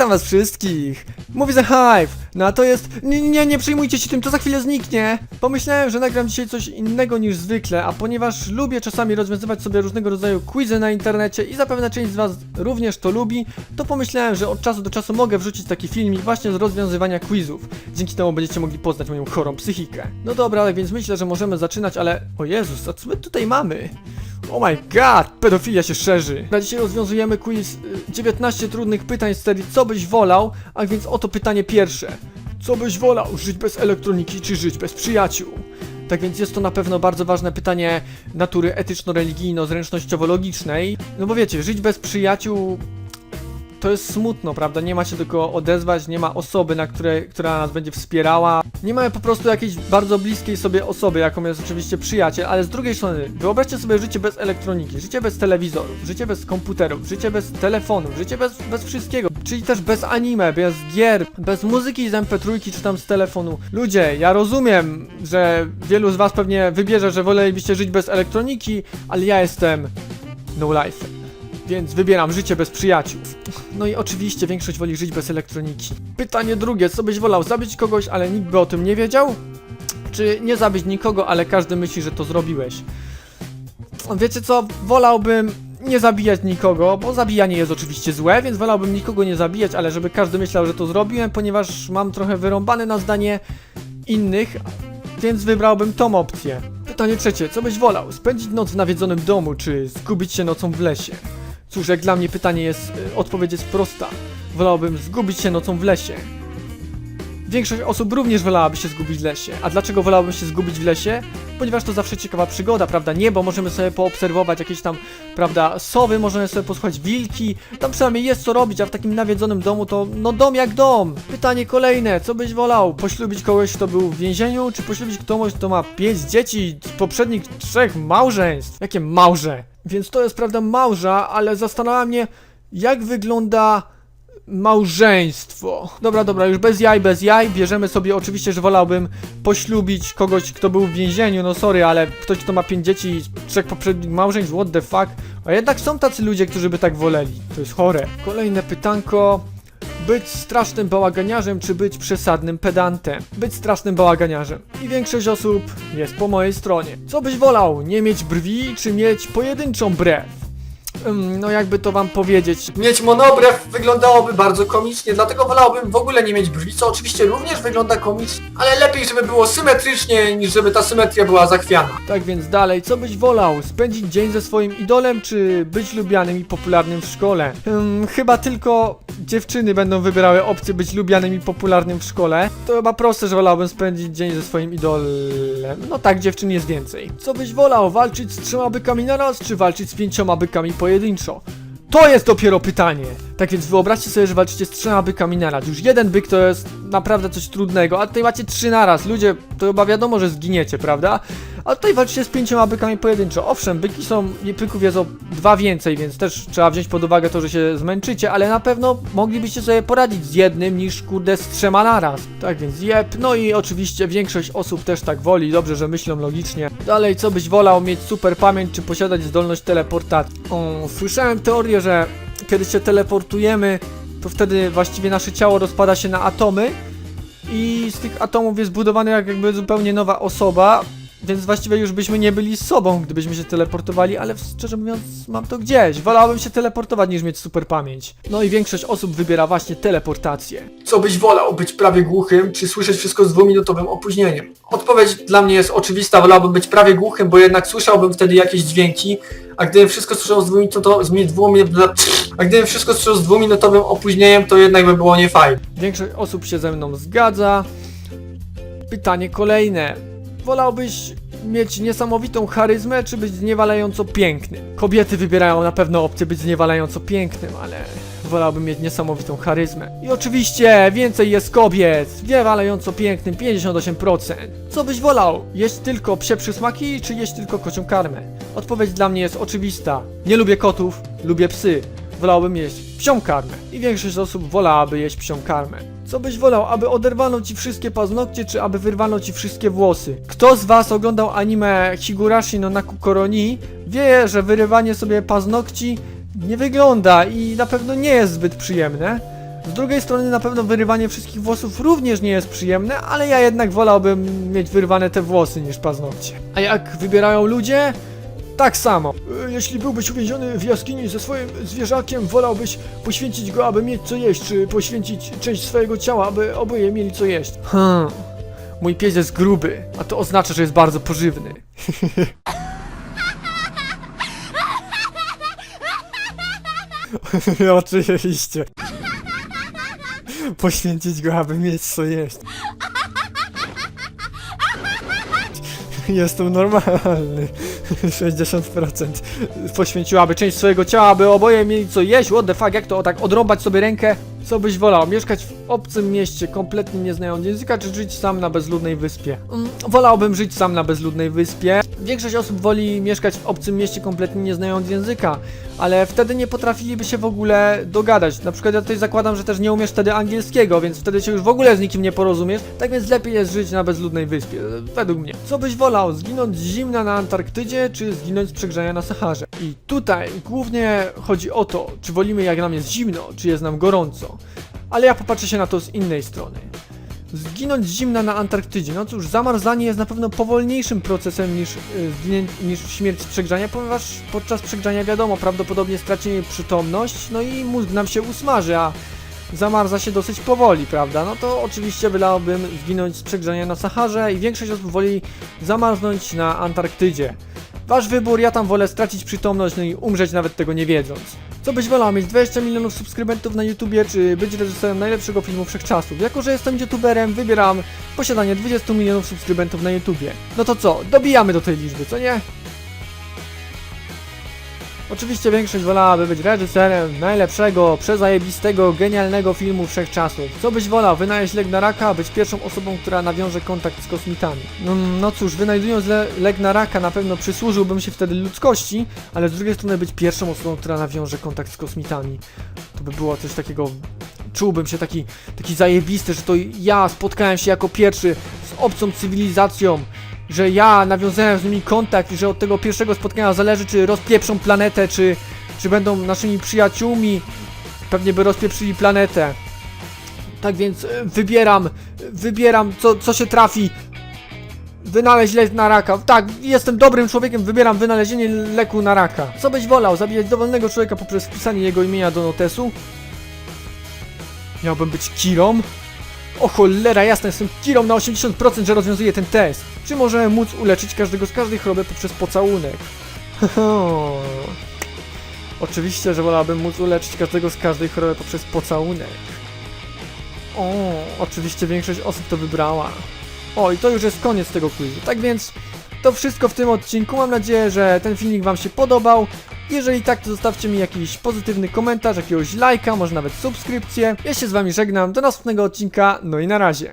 Witam was wszystkich! Mówi The Hive! No a to jest... Nie, nie, nie przejmujcie się tym, to za chwilę zniknie! Pomyślałem, że nagram dzisiaj coś innego niż zwykle, a ponieważ lubię czasami rozwiązywać sobie różnego rodzaju quizy na internecie i zapewne część z was również to lubi, to pomyślałem, że od czasu do czasu mogę wrzucić taki filmik właśnie z rozwiązywania quizów. Dzięki temu będziecie mogli poznać moją chorą psychikę. No dobra, ale więc myślę, że możemy zaczynać, ale... O Jezus, a co my tutaj mamy? Oh my god, pedofilia się szerzy. Na dzisiaj rozwiązujemy quiz y, 19 trudnych pytań z serii Co byś wolał? A więc oto pytanie pierwsze. Co byś wolał? Żyć bez elektroniki czy żyć bez przyjaciół? Tak więc jest to na pewno bardzo ważne pytanie natury etyczno-religijno-zręcznościowo-logicznej. No bo wiecie, żyć bez przyjaciół to jest smutno, prawda? Nie ma się do kogo odezwać, nie ma osoby, na które, która nas będzie wspierała. Nie mamy po prostu jakiejś bardzo bliskiej sobie osoby, jaką jest oczywiście przyjaciel, ale z drugiej strony, wyobraźcie sobie życie bez elektroniki, życie bez telewizorów, życie bez komputerów, życie bez telefonów, życie bez, bez wszystkiego, czyli też bez anime, bez gier, bez muzyki z MP3 czy tam z telefonu. Ludzie, ja rozumiem, że wielu z was pewnie wybierze, że wolelibyście żyć bez elektroniki, ale ja jestem no life. Więc wybieram życie bez przyjaciół. No i oczywiście większość woli żyć bez elektroniki. Pytanie drugie, co byś wolał? Zabić kogoś, ale nikt by o tym nie wiedział? Czy nie zabić nikogo, ale każdy myśli, że to zrobiłeś? Wiecie co? Wolałbym nie zabijać nikogo, bo zabijanie jest oczywiście złe, więc wolałbym nikogo nie zabijać, ale żeby każdy myślał, że to zrobiłem, ponieważ mam trochę wyrąbane na zdanie innych, więc wybrałbym tą opcję. Pytanie trzecie, co byś wolał? Spędzić noc w nawiedzonym domu, czy zgubić się nocą w lesie? Cóż, jak dla mnie pytanie jest, y, odpowiedź jest prosta. Wolałbym zgubić się nocą w lesie. Większość osób również wolałaby się zgubić w lesie. A dlaczego wolałbym się zgubić w lesie? Ponieważ to zawsze ciekawa przygoda, prawda? Niebo możemy sobie poobserwować jakieś tam, prawda, sowy, możemy sobie posłuchać wilki. Tam przynajmniej jest co robić, a w takim nawiedzonym domu to, no dom jak dom. Pytanie kolejne, co byś wolał? Poślubić kogoś, kto był w więzieniu, czy poślubić kogoś, kto ma pięć dzieci z poprzednich trzech małżeństw? Jakie małże? Więc to jest prawda małża, ale zastanawia mnie, jak wygląda małżeństwo. Dobra, dobra, już bez jaj, bez jaj. Bierzemy sobie oczywiście, że wolałbym poślubić kogoś, kto był w więzieniu. No sorry, ale ktoś, kto ma pięć dzieci i trzech poprzednich małżeństw, what the fuck. A jednak są tacy ludzie, którzy by tak woleli. To jest chore. Kolejne pytanko. Być strasznym bałaganiarzem, czy być przesadnym pedantem? Być strasznym bałaganiarzem. I większość osób jest po mojej stronie. Co byś wolał? Nie mieć brwi, czy mieć pojedynczą brew? Ym, no jakby to wam powiedzieć. Mieć monobrew wyglądałoby bardzo komicznie, dlatego wolałbym w ogóle nie mieć brwi, co oczywiście również wygląda komicznie, ale lepiej, żeby było symetrycznie, niż żeby ta symetria była zachwiana. Tak więc dalej, co byś wolał? Spędzić dzień ze swoim idolem, czy być lubianym i popularnym w szkole? Ym, chyba tylko dziewczyny będą wybierały opcję być lubianym i popularnym w szkole. To chyba proste, że wolałbym spędzić dzień ze swoim idolem. No tak, dziewczyn jest więcej. Co byś wolał? Walczyć z trzema bykami naraz, czy walczyć z pięcioma bykami pojedynczo? To jest dopiero pytanie! Tak więc wyobraźcie sobie, że walczycie z trzema bykami naraz. Już jeden byk to jest naprawdę coś trudnego, a tutaj macie trzy naraz. Ludzie, to chyba wiadomo, że zginiecie, prawda? A tutaj walczycie z pięcioma bykami pojedynczo. Owszem, byki są, byków jest o dwa więcej, więc też trzeba wziąć pod uwagę to, że się zmęczycie, ale na pewno moglibyście sobie poradzić z jednym niż kurde z trzema naraz. Tak więc jep, no i oczywiście większość osób też tak woli, dobrze, że myślą logicznie. Dalej, co byś wolał, mieć super pamięć czy posiadać zdolność teleportacji? O, słyszałem teorię, że kiedy się teleportujemy, to wtedy właściwie nasze ciało rozpada się na atomy i z tych atomów jest budowana jak jakby zupełnie nowa osoba, więc właściwie już byśmy nie byli sobą, gdybyśmy się teleportowali, ale szczerze mówiąc mam to gdzieś. Wolałbym się teleportować niż mieć super pamięć. No i większość osób wybiera właśnie teleportację. Co byś wolał, być prawie głuchym, czy słyszeć wszystko z dwuminutowym opóźnieniem? Odpowiedź dla mnie jest oczywista, wolałbym być prawie głuchym, bo jednak słyszałbym wtedy jakieś dźwięki, a gdybym wszystko słyszał z dwuminutowym, z a gdybym wszystko słyszał z dwuminutowym opóźnieniem, to jednak by było niefajne. Większość osób się ze mną zgadza. Pytanie kolejne. Wolałbyś mieć niesamowitą charyzmę, czy być zniewalająco piękny? Kobiety wybierają na pewno opcję być zniewalająco pięknym, ale wolałbym mieć niesamowitą charyzmę. I oczywiście więcej jest kobiet, zniewalająco pięknym 58%. Co byś wolał? Jeść tylko psie przysmaki, czy jeść tylko kocią karmę? Odpowiedź dla mnie jest oczywista. Nie lubię kotów, lubię psy. Wolałbym jeść psią karmę. I większość osób wolałaby jeść psią karmę. Co byś wolał, aby oderwano ci wszystkie paznokcie, czy aby wyrwano ci wszystkie włosy? Kto z was oglądał anime Higurashi no Naku Koroni, wie, że wyrywanie sobie paznokci nie wygląda i na pewno nie jest zbyt przyjemne. Z drugiej strony na pewno wyrywanie wszystkich włosów również nie jest przyjemne, ale ja jednak wolałbym mieć wyrywane te włosy niż paznokcie. A jak wybierają ludzie? Tak samo. E, Jeśli byłbyś uwięziony w jaskini ze swoim zwierzakiem, wolałbyś poświęcić go, aby mieć co jeść, czy poświęcić część swojego ciała, aby oboje mieli co jeść? Hmm. Mój pies jest gruby, a to oznacza, że jest bardzo pożywny. Oczywiście. Poświęcić go, aby mieć co jeść. Jestem normalny. 60% poświęciłaby część swojego ciała, aby oboje mieli co jeść. What the fuck, jak to tak odrąbać sobie rękę? Co byś wolał? Mieszkać w obcym mieście, kompletnie nie znając języka, czy żyć sam na bezludnej wyspie? Mm, wolałbym żyć sam na bezludnej wyspie. Większość osób woli mieszkać w obcym mieście, kompletnie nie znając języka, ale wtedy nie potrafiliby się w ogóle dogadać. Na przykład ja tutaj zakładam, że też nie umiesz wtedy angielskiego, więc wtedy się już w ogóle z nikim nie porozumiesz. Tak więc lepiej jest żyć na bezludnej wyspie, według mnie. Co byś wolał? Zginąć z zimna na Antarktydzie, czy zginąć z przegrzania na Saharze? I tutaj głównie chodzi o to, czy wolimy jak nam jest zimno, czy jest nam gorąco. Ale ja popatrzę się na to z innej strony. Zginąć zimna na Antarktydzie. No cóż, zamarzanie jest na pewno powolniejszym procesem niż, y, niż śmierć przegrzania, ponieważ podczas przegrzania wiadomo, prawdopodobnie stracimy przytomność, no i mózg nam się usmaży, a zamarza się dosyć powoli, prawda? No to oczywiście wolałbym zginąć z przegrzania na Saharze i większość osób woli zamarznąć na Antarktydzie. Wasz wybór, ja tam wolę stracić przytomność, no i umrzeć nawet tego nie wiedząc. Co byś wolał, mieć 20 milionów subskrybentów na YouTubie, czy być reżyserem najlepszego filmu wszechczasów? Jako, że jestem YouTuberem, wybieram posiadanie 20 milionów subskrybentów na YouTubie. No to co, dobijamy do tej liczby, co nie? Oczywiście większość wolałaby być reżyserem najlepszego, przezajebistego, genialnego filmu wszechczasów. Co byś wolał, wynaleźć lek na raka, być pierwszą osobą, która nawiąże kontakt z kosmitami? No, no cóż, wynajdując le lek na raka na pewno przysłużyłbym się wtedy ludzkości, ale z drugiej strony być pierwszą osobą, która nawiąże kontakt z kosmitami. To by było coś takiego... Czułbym się taki, taki zajebisty, że to ja spotkałem się jako pierwszy z obcą cywilizacją, że ja nawiązałem z nimi kontakt i że od tego pierwszego spotkania zależy, czy rozpieprzą planetę, czy, czy będą naszymi przyjaciółmi. Pewnie by rozpieprzyli planetę. Tak więc e, wybieram, wybieram co, co się trafi. Wynaleźć lek na raka. Tak, jestem dobrym człowiekiem, wybieram wynalezienie leku na raka. Co byś wolał? Zabijać dowolnego człowieka poprzez wpisanie jego imienia do notesu? Miałbym być Kirą? O cholera, jasne, jestem Kirą na 80%, że rozwiązuję ten test. Czy możemy móc uleczyć każdego z każdej choroby poprzez pocałunek? Oczywiście, że wolałabym móc uleczyć każdego z każdej choroby poprzez pocałunek. O, oczywiście większość osób to wybrała. O, i to już jest koniec tego quizu. Tak więc to wszystko w tym odcinku. Mam nadzieję, że ten filmik Wam się podobał. Jeżeli tak, to zostawcie mi jakiś pozytywny komentarz, jakiegoś lajka, może nawet subskrypcję. Ja się z Wami żegnam. Do następnego odcinka. No i na razie.